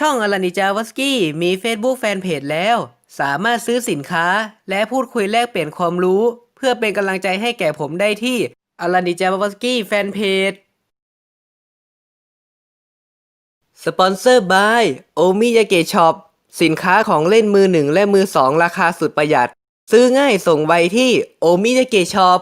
ช่องอลานิจาวสกี้มี Facebook แฟนเพจแล้ว สามารถซื้อสินค้า และพูดคุยแลกเปลี่ยนความรู้ เพื่อเป็นกำลังใจให้แก่ผมได้ที่อลานิจาวสกี้แฟนเพจสปอนเซอร์บายโอมิยาเกะช็อปสินค้าของเล่นมือหนึ่งและมือสองราคาสุดประหยัด ซื้อง่ายส่งไวที่โอมิยาเกะช็อป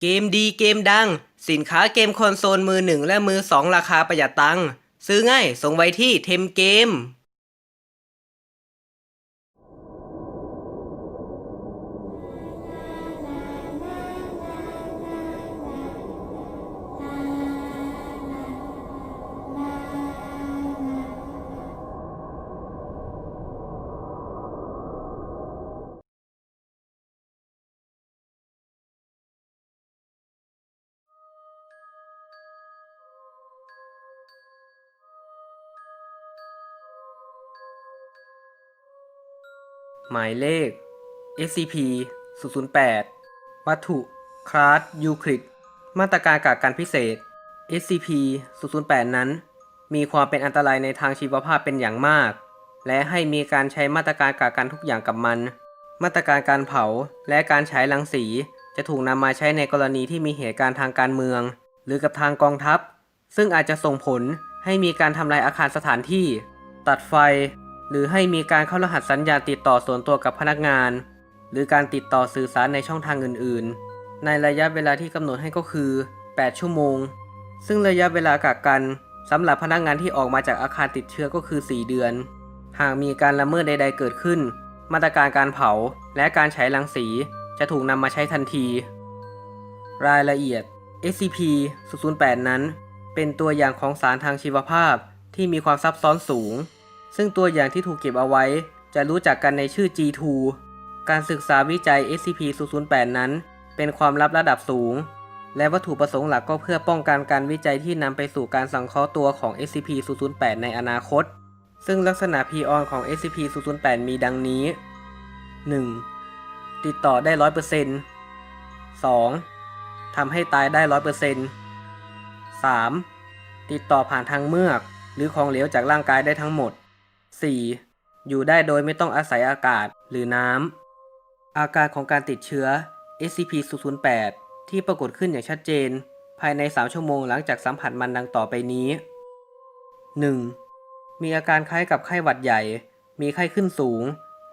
เกมดีเกมดัง สินค้าเกมคอนโซลมือหนึ่งและมือสองราคาประหยัดตังค์ ซื้อง่าย ส่งไวที่เทมเกม หมายเลข SCP 008 วัตถุ คลาสยูคลิดมาตรการกักกันพิเศษ SCP 008 นั้น มีความเป็นอันตรายในทางชีวภาพเป็นอย่างมาก และให้มีการใช้มาตรการกักกันทุกอย่างกับมัน มาตรการการเผาและการใช้รังสี จะถูกนำมาใช้ในกรณีที่มีเหตุการณ์ทางการเมือง หรือกับทางกองทัพ ซึ่งอาจจะส่งผลให้มีการทำลายอาคารสถานที่ ตัดไฟ หรือให้มีการเข้ารหัสสัญญาณติดต่อส่วนตัวกับพนักงาน หรือการติดต่อสื่อสารในช่องทางอื่น ๆ ในระยะเวลาที่กำหนดให้ก็คือ 8 ชั่วโมง ซึ่งระยะเวลากักกันสำหรับพนักงานที่ออกมาจากอาคารติดเชื้อก็คือ 4 เดือน หากมีการละเมิดใด ๆ เกิดขึ้น มาตรการการเผาและการใช้รังสีจะถูกนำมาใช้ทันที รายละเอียด SCP-008 นั้น เป็นตัวอย่างของสารทางชีวภาพที่มีความซับซ้อนสูง ซึ่งตัวอย่างที่ถูกเก็บเอาไว้ จะรู้จักกันในชื่อ G2 การศึกษาวิจัย SCP-008 นั้น เป็นความลับระดับสูง และวัตถุประสงค์หลักก็เพื่อป้องกันการวิจัยที่นำไปสู่การสังเคราะห์ตัวของ SCP-008 ในอนาคต ซึ่งลักษณะ P-on ของ SCP-008 มีดังนี้ 1. ติดต่อได้ 100% 2. ทำให้ตายได้ 100% 3. ติดต่อผ่านทางเมือก หรือของเหลวจากร่างกายได้ทั้งหมด 4. อยู่ได้โดยไม่ต้องอาศัยอากาศหรือน้ำ อาการของการติดเชื้อ SCP-008 ที่ปรากฏขึ้นอย่างชัดเจน ภายใน 3 ชั่วโมงหลังจากสัมผัสมันดังต่อไปนี้ 1. มีอาการคล้ายกับไข้หวัดใหญ่ มีไข้ขึ้นสูง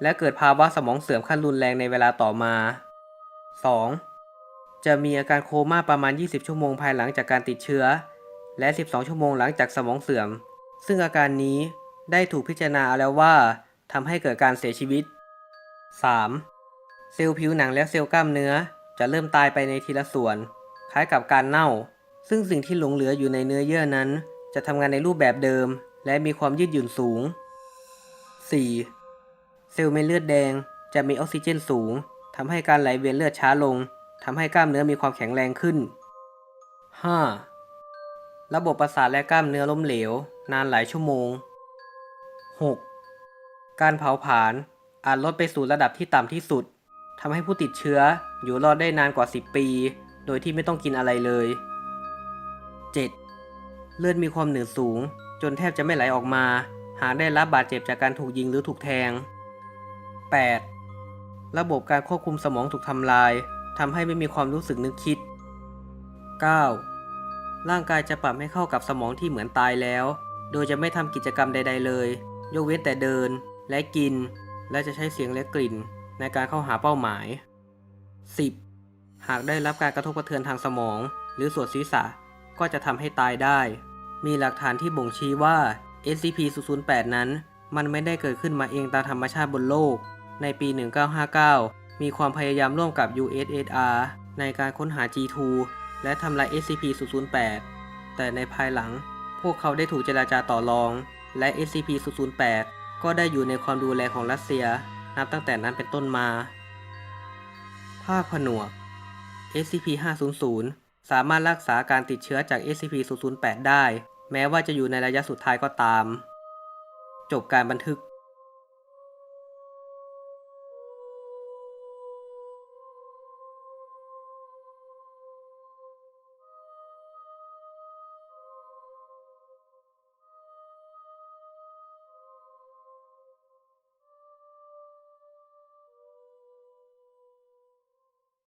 และเกิดภาวะสมองเสื่อมขั้นรุนแรงในเวลาต่อมา 2. จะมีอาการโคม่าประมาณ 20 ชั่วโมงภายหลังจากการติดเชื้อ และ 12 ชั่วโมงหลังจากสมองเสื่อม ซึ่งอาการนี้ ได้ถูกพิจารณาแล้วว่าทำให้เกิดการเสียชีวิต 3. เซลล์ผิวหนังและเซลล์กล้ามเนื้อจะเริ่มตายไปในทีละส่วน คล้ายกับการเน่า ซึ่งสิ่งที่หลงเหลืออยู่ในเนื้อเยื่อนั้น จะทำงานในรูปแบบเดิม และมีความยืดหยุ่นสูง 4. เซลล์เม็ดเลือดแดงจะมีออกซิเจนสูงทำให้การไหลเวียนเลือดช้าลงทำให้กล้ามเนื้อมีความแข็งแรงขึ้น 5. ระบบประสาทและกล้ามเนื้อล้มเหลว นานหลายชั่วโมง 6. การเผาผลาญอาจลดไปสู่ระดับที่ต่ำที่สุดทำให้ผู้ติดเชื้ออยู่รอดได้นานกว่า 10 ปี โดยที่ไม่ต้องกินอะไรเลย 7. เลือดมีความหนืดสูง จนแทบจะไม่ไหลออกมา หากได้รับบาดเจ็บจากการถูกยิงหรือถูกแทง 8. ระบบการควบคุมสมองถูกทำลายทำให้ไม่มีความรู้สึกนึกคิด 9. ร่างกายจะปรับให้เข้ากับสมองที่เหมือนตายแล้ว โดยจะไม่ทำกิจกรรมใด ๆ เลย ยกเว้นแต่เดินและกิน และจะใช้เสียงและกลิ่นในการเข้าหาเป้าหมาย 10. หากได้รับการกระทบกระเทือนทางสมอง หรือส่วนศีรษะก็จะทำให้ตายได้ มีหลักฐานที่บ่งชี้ว่า SCP-008 นั้น มันไม่ได้เกิดขึ้นมาเองตามธรรมชาติบนโลก ในปี 1959 มีความพยายามร่วมกับ USSR ในการค้นหา G2 และทำลาย SCP-008 แต่ในภายหลัง พวกเขาได้ถูกเจราจาต่อรอง และ SCP-008 ก็ได้อยู่ในความดูแลของรัสเซียนับตั้งแต่นั้นเป็นต้นมา ภาคผนวก SCP-500 สามารถรักษาการติดเชื้อจาก SCP-008 ได้ แม้ว่าจะอยู่ในระยะสุดท้ายก็ตาม จบการบันทึก